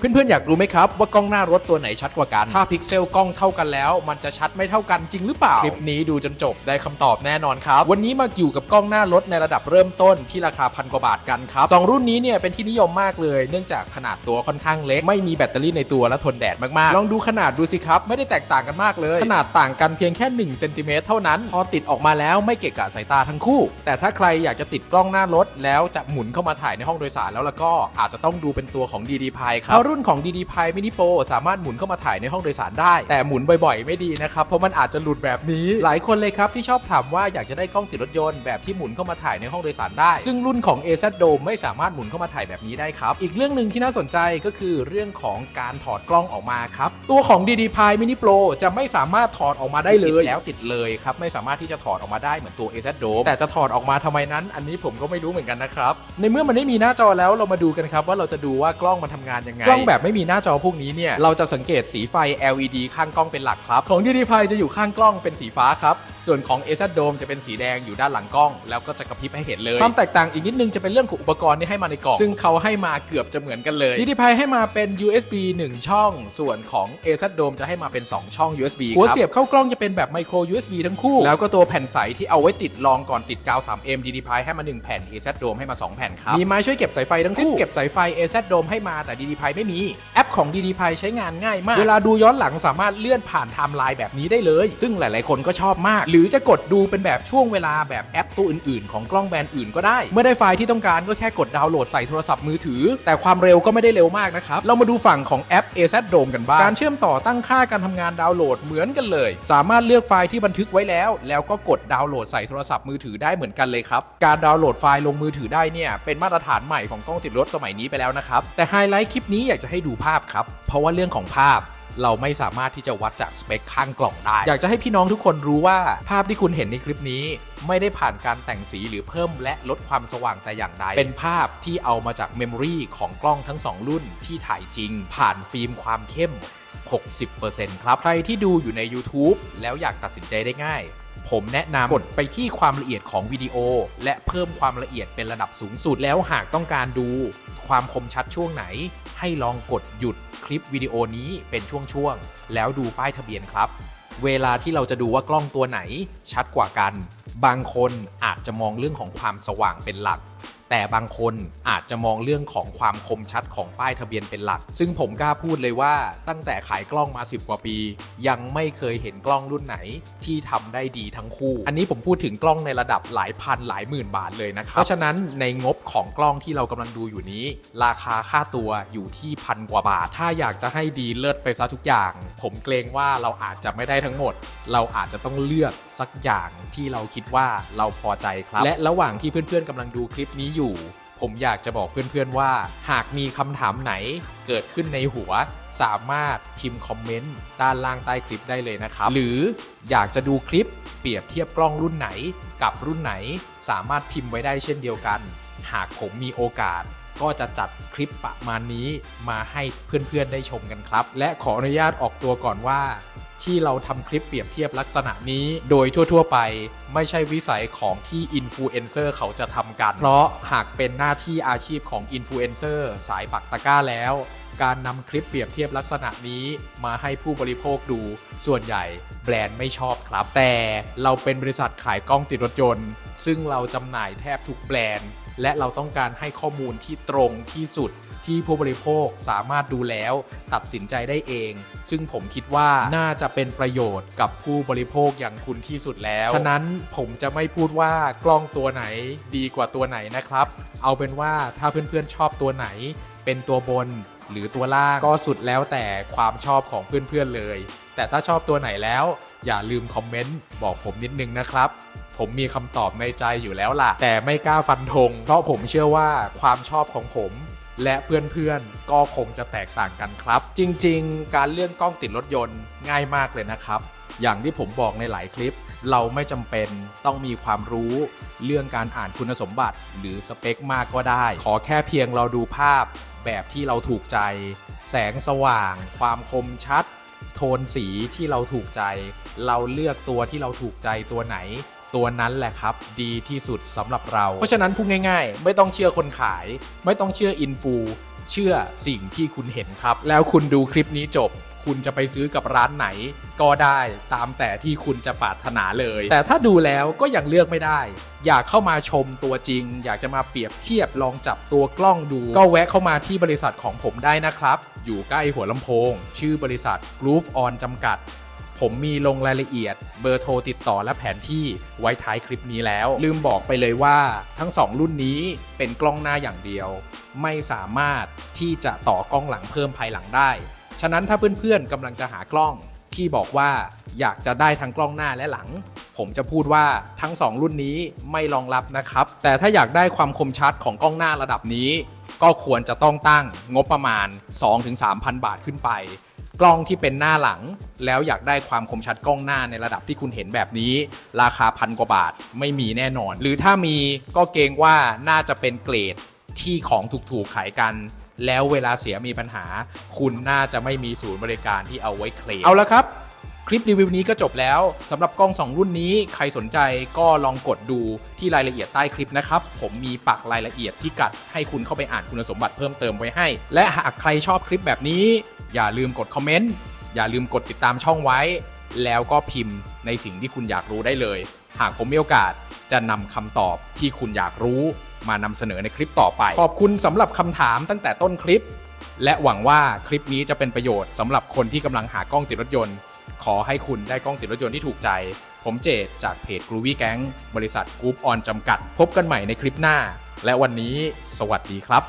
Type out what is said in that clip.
เพื่อนๆอยากรู้ไหมครับว่ากล้องหน้ารถตัวไหนชัดกว่ากัน ถ้าพิกเซลกล้องเท่ากันแล้ว มันจะชัดไม่เท่ากันจริงหรือเปล่า คลิปนี้ดูจนจบได้คำตอบแน่นอนครับ วันนี้มาอยู่กับกล้องหน้ารถในระดับเริ่มต้นที่ราคาพันกว่าบาทกันครับสองรุ่นนี้เนี่ยเป็นที่นิยมมากเลย เนื่องจากขนาดตัวค่อนข้างเล็ก ไม่มีแบตเตอรี่ในตัวและทนแดดมากๆ ลองดูขนาดดูสิครับ ไม่ได้แตกต่างกันมากเลย ขนาดต่างกันเพียงแค่1เซนติเมตรเท่านั้น พอติดออกมาแล้วไม่เกะกะสายตาทั้งคู่ แต่ถ้าใครอยากจะติดกล้องหน้ารถแล้วจะหมุนเข้ามาถ่ายในห้องโดยสารแล้วแล้วก็อาจจะต้องดูเป็นตัวของ DD p i ครับรุ่นของ DD p i Mini Pro สามารถหมุนเข้ามาถ่ายในห้องโดยสารได้ แต่หมุนบ่อยๆ ไม่ดีนะครับ เพราะมันอาจจะหลุดแบบนี้ หลายคนเลยครับที่ชอบถามว่าอยากจะได้กล้องติดรถยนต์แบบที่หมุนเข้ามาถ่ายในห้องโดยสารได้ ซึ่งรุ่นของ AZ Dome ไม่สามารถหมุนเข้ามาถ่ายแบบนี้ได้ครับ อีกเรื่องหนึ่งที่น่าสนใจก็คือเรื่องของการถอดกล้องออกมาครับ ตัวของ DD p i Mini Pro จะไม่สามารถถอดออกมาได้เลยแล้วติดเลยครับ ไม่สามารถที่จะถอดออกมาได้เหมือนตัว AZ Dome แต่จะถอดออกมาทำไมนั้น อันนี้ผมก็ไม่รู้เหมือนกันนะครับในเมื่อมันไม่มีหน้าจอแล้วเรามาดูกันครับว่าเราจะดูว่ากล้องมันทำงานยังไงกล้องแบบไม่มีหน้าจอพวกนี้เนี่ยเราจะสังเกตสีไฟ LED ข้างกล้องเป็นหลักครับ ของ DD p i จะอยู่ข้างกล้องเป็นสีฟ้าครับ ส่วนของ AZ Dome จะเป็นสีแดงอยู่ด้านหลังกล้อง แล้วก็จะกระพริบให้เห็นเลย ความแตกต่างอีกนิดนึงจะเป็นเรื่องของอุปกรณ์ที่ให้มาในกล่อง ซึ่งเขาให้มาเกือบจะเหมือนกันเลย DD p i ให้มาเป็น USB 1 ช่อง ส่วนของ AZ Dome จะให้มาเป็น 2 ช่อง USB หัวเสียบเข้ากล้องจะเป็นแบบ micro USB ทั้งคู่ แล้วก็ตัวแผ่นใสที่เอาไว้ติดรองก่อนติดกาว 3M DD p i ให้มา 1 แผ่น AZ Dome ให้มา 2 แผ่นครับมีไม้ช่วยเก็บสายไฟทั้งคู่เก็บสายไฟ AZ Dome ให้มาแต่ DD p i ไม่มีแอปของ DD p i ใช้งานง่ายมาก เวลาดูย้อนหลังสามารถเลื่อนผ่านไทม์ไลน์แบบนี้ได้เลย ซึ่งหลาย ๆ คนก็ชอบมาก หรือจะกดดูเป็นแบบช่วงเวลาแบบแอปตัวอื่น ๆ ของกล้องแบรนด์อื่นก็ได้ เมื่อได้ไฟล์ที่ต้องการก็แค่กดดาวน์โหลดใส่โทรศัพท์มือถือ แต่ความเร็วก็ไม่ได้เร็วมากนะครับ เรามาดูฝั่งของแอป AZ Dome กันบ้าง การเชื่อมต่อตั้งค่าการทำงานดาวน์โหลดเหมือนกันเลย สามารถเลือกไฟล์ที่บันทึกไว้แล้ว แล้วก็กดดาวน์โหลดใส่โทรศัพท์มือถือได้เหมือนกันเลยครับ การดาวน์โหลดไฟล์ลงมือถือได้เนี่ยเป็นมาตรฐานใหม่ของกล้องติดรถสมัยนี้ไปแล้วนะครับ แต่ไฮไลท์คลิปนี้อยากจะให้ดูภาพครับ เพราะว่าเรื่องของภาพเราไม่สามารถที่จะวัดจากสเปคข้างกล่องได้ อยากจะให้พี่น้องทุกคนรู้ว่าภาพที่คุณเห็นในคลิปนี้ ไม่ได้ผ่านการแต่งสีหรือเพิ่มและลดความสว่างแต่อย่างใด เป็นภาพที่เอามาจากเมมโมรีของกล้องทั้ง 2 รุ่นที่ถ่ายจริง ผ่านฟิล์มความเข้ม 60%ครับ ใครที่ดูอยู่ใน YouTube แล้วอยากตัดสินใจได้ง่าย ผมแนะนำกดไปที่ความละเอียดของวิดีโอ และเพิ่มความละเอียดเป็นระดับสูงสุดแล้วหากต้องการดูความคมชัดช่วงไหน ให้ลองกดหยุดคลิปวิดีโอนี้เป็นช่วงๆ แล้วดูป้ายทะเบียนครับ เวลาที่เราจะดูว่ากล้องตัวไหนชัดกว่ากัน บางคนอาจจะมองเรื่องของความสว่างเป็นหลัก แต่บางคนอาจจะมองเรื่องของความคมชัดของป้ายทะเบียนเป็นหลัก ซึ่งผมกล้าพูดเลยว่าตั้งแต่ขายกล้องมา 10 กว่าปี ยังไม่เคยเห็นกล้องรุ่นไหนที่ทำได้ดีทั้งคู่ อันนี้ผมพูดถึงกล้องในระดับหลายพันหลายหมื่นบาทเลยนะครับ เพราะฉะนั้นในงบของกล้องที่เรากำลังดูอยู่นี้ ราคาค่าตัวอยู่ที่พันกว่าบาท ถ้าอยากจะให้ดีเลิศไปซะทุกอย่าง ผมเกรงว่าเราอาจจะไม่ได้ทั้งหมด เราอาจจะต้องเลือกสักอย่างที่เราคิดว่าเราพอใจครับ และระหว่างที่เพื่อนๆกำลังดูคลิปนี้อยู่ผมอยากจะบอกเพื่อนๆว่า หากมีคำถามไหนเกิดขึ้นในหัว สามารถพิมพ์คอมเมนต์ด้านล่างใต้คลิปได้เลยนะครับ หรืออยากจะดูคลิปเปรียบเทียบกล้องรุ่นไหน กับรุ่นไหน สามารถพิมพ์ไว้ได้เช่นเดียวกัน หากผมมีโอกาสก็จะจัดคลิปประมาณนี้มาให้เพื่อนๆได้ชมกันครับ และขออนุญาตออกตัวก่อนว่า ที่เราทำคลิปเปรียบเทียบลักษณะนี้ โดยทั่ว ๆ ไปไม่ใช่วิสัยของที่อินฟลูเอนเซอร์เขาจะทำกัน เพราะหากเป็นหน้าที่อาชีพของอินฟลูเอนเซอร์สายปักตะก้าแล้ว การนำคลิปเปรียบเทียบลักษณะนี้มาให้ผู้บริโภคดู ส่วนใหญ่แบรนด์ไม่ชอบครับ แต่เราเป็นบริษัทขายกล้องติดรถยนต์ ซึ่งเราจำหน่ายแทบทุกแบรนด์ และเราต้องการให้ข้อมูลที่ตรงที่สุด ที่ผู้บริโภคสามารถดูแล้วตัดสินใจได้เอง ซึ่งผมคิดว่าน่าจะเป็นประโยชน์กับผู้บริโภคอย่างคุณที่สุดแล้ว ฉะนั้นผมจะไม่พูดว่ากล้องตัวไหนดีกว่าตัวไหนนะครับ เอาเป็นว่าถ้าเพื่อนๆชอบตัวไหน เป็นตัวบนหรือตัวล่างก็สุดแล้วแต่ความชอบของเพื่อนๆเลย แต่ถ้าชอบตัวไหนแล้ว อย่าลืมคอมเมนต์บอกผมนิดนึงนะครับ ผมมีคำตอบในใจอยู่แล้วล่ะ แต่ไม่กล้าฟันธงเพราะผมเชื่อว่าความชอบของผม และเพื่อนๆ ก็คงจะแตกต่างกันครับ จริงๆ การเลื่อนกล้องติดรถยนต์ง่ายมากเลยนะครับ อย่างที่ผมบอกในหลายคลิป เราไม่จำเป็นต้องมีความรู้เรื่องการอ่านคุณสมบัติ หรือสเปคมากก็ได้ ขอแค่เพียงเราดูภาพแบบที่เราถูกใจ แสงสว่าง ความคมชัด โทนสีที่เราถูกใจ เราเลือกตัวที่เราถูกใจตัวไหน ตัวนั้นแหละครับ ดีที่สุดสำหรับเรา เพราะฉะนั้นพูดง่าย ๆ ไม่ต้องเชื่อคนขาย ไม่ต้องเชื่ออินฟูเชื่อสิ่งที่คุณเห็นครับ แล้วคุณดูคลิปนี้จบ คุณจะไปซื้อกับร้านไหน ก็ได้ตามแต่ที่คุณจะปรารถนาเลย แต่ถ้าดูแล้วก็ยังเลือกไม่ได้ อยากเข้ามาชมตัวจริง อยากจะมาเปรียบเทียบลองจับตัวกล้องดู ก็แวะเข้ามาที่บริษัทของผมได้นะครับ อยู่ใกล้หัวลำโพง ชื่อบริษัท Groove On จำกัด ผมมีลงรายละเอียด เบอร์โทรติดต่อและแผนที่ไว้ท้ายคลิปนี้แล้ว ลืมบอกไปเลยว่าทั้ง 2 รุ่นนี้เป็นกล้องหน้าอย่างเดียว ไม่สามารถที่จะต่อกล้องหลังเพิ่มภายหลังได้ ฉะนั้นถ้าเพื่อนๆกำลังจะหากล้องที่บอกว่าอยากจะได้ทั้งกล้องหน้าและหลัง ผมจะพูดว่าทั้ง 2 รุ่นนี้ไม่รองรับนะครับ แต่ถ้าอยากได้ความคมชัดของกล้องหน้าระดับนี้ ก็ควรจะต้องตั้งงบประมาณ 2-3,000 บาทขึ้นไป กล้องที่เป็นหน้าหลัง แล้วอยากได้ความคมชัดกล้องหน้าในระดับที่คุณเห็นแบบนี้ ราคาพันกว่าบาทไม่มีแน่นอน หรือถ้ามีก็เกรงว่าน่าจะเป็นเกรดที่ของถูกๆขายกัน แล้วเวลาเสียมีปัญหา คุณน่าจะไม่มีศูนย์บริการที่เอาไว้เคลมเอาละครับ คลิปรีวิวนี้ก็จบแล้วสำหรับกล้อง 2 รุ่นนี้ใครสนใจก็ลองกดดูที่รายละเอียดใต้คลิปนะครับ ผมมีปักรายละเอียดพิกัดให้คุณเข้าไปอ่านคุณสมบัติเพิ่มเติมไว้ให้ และหากใครชอบคลิปแบบนี้ อย่าลืมกดคอมเมนต์อย่าลืมกดติดตามช่องไว้ แล้วก็พิมพ์ในสิ่งที่คุณอยากรู้ได้เลย หากผมมีโอกาสจะนำคำตอบที่คุณอยากรู้มานำเสนอในคลิปต่อไป ขอบคุณสำหรับคำถามตั้งแต่ต้นคลิป และหวังว่าคลิปนี้จะเป็นประโยชน์สำหรับคนที่กำลังหากล้องติดรถยนต์ ขอให้คุณได้กล้องติดรถยนต์ที่ถูกใจ ผมเจดจากเพจ Groovy Gang บริษัทกรุ๊ปออนจำกัด พบกันใหม่ในคลิปหน้า และวันนี้ สวัสดีครับ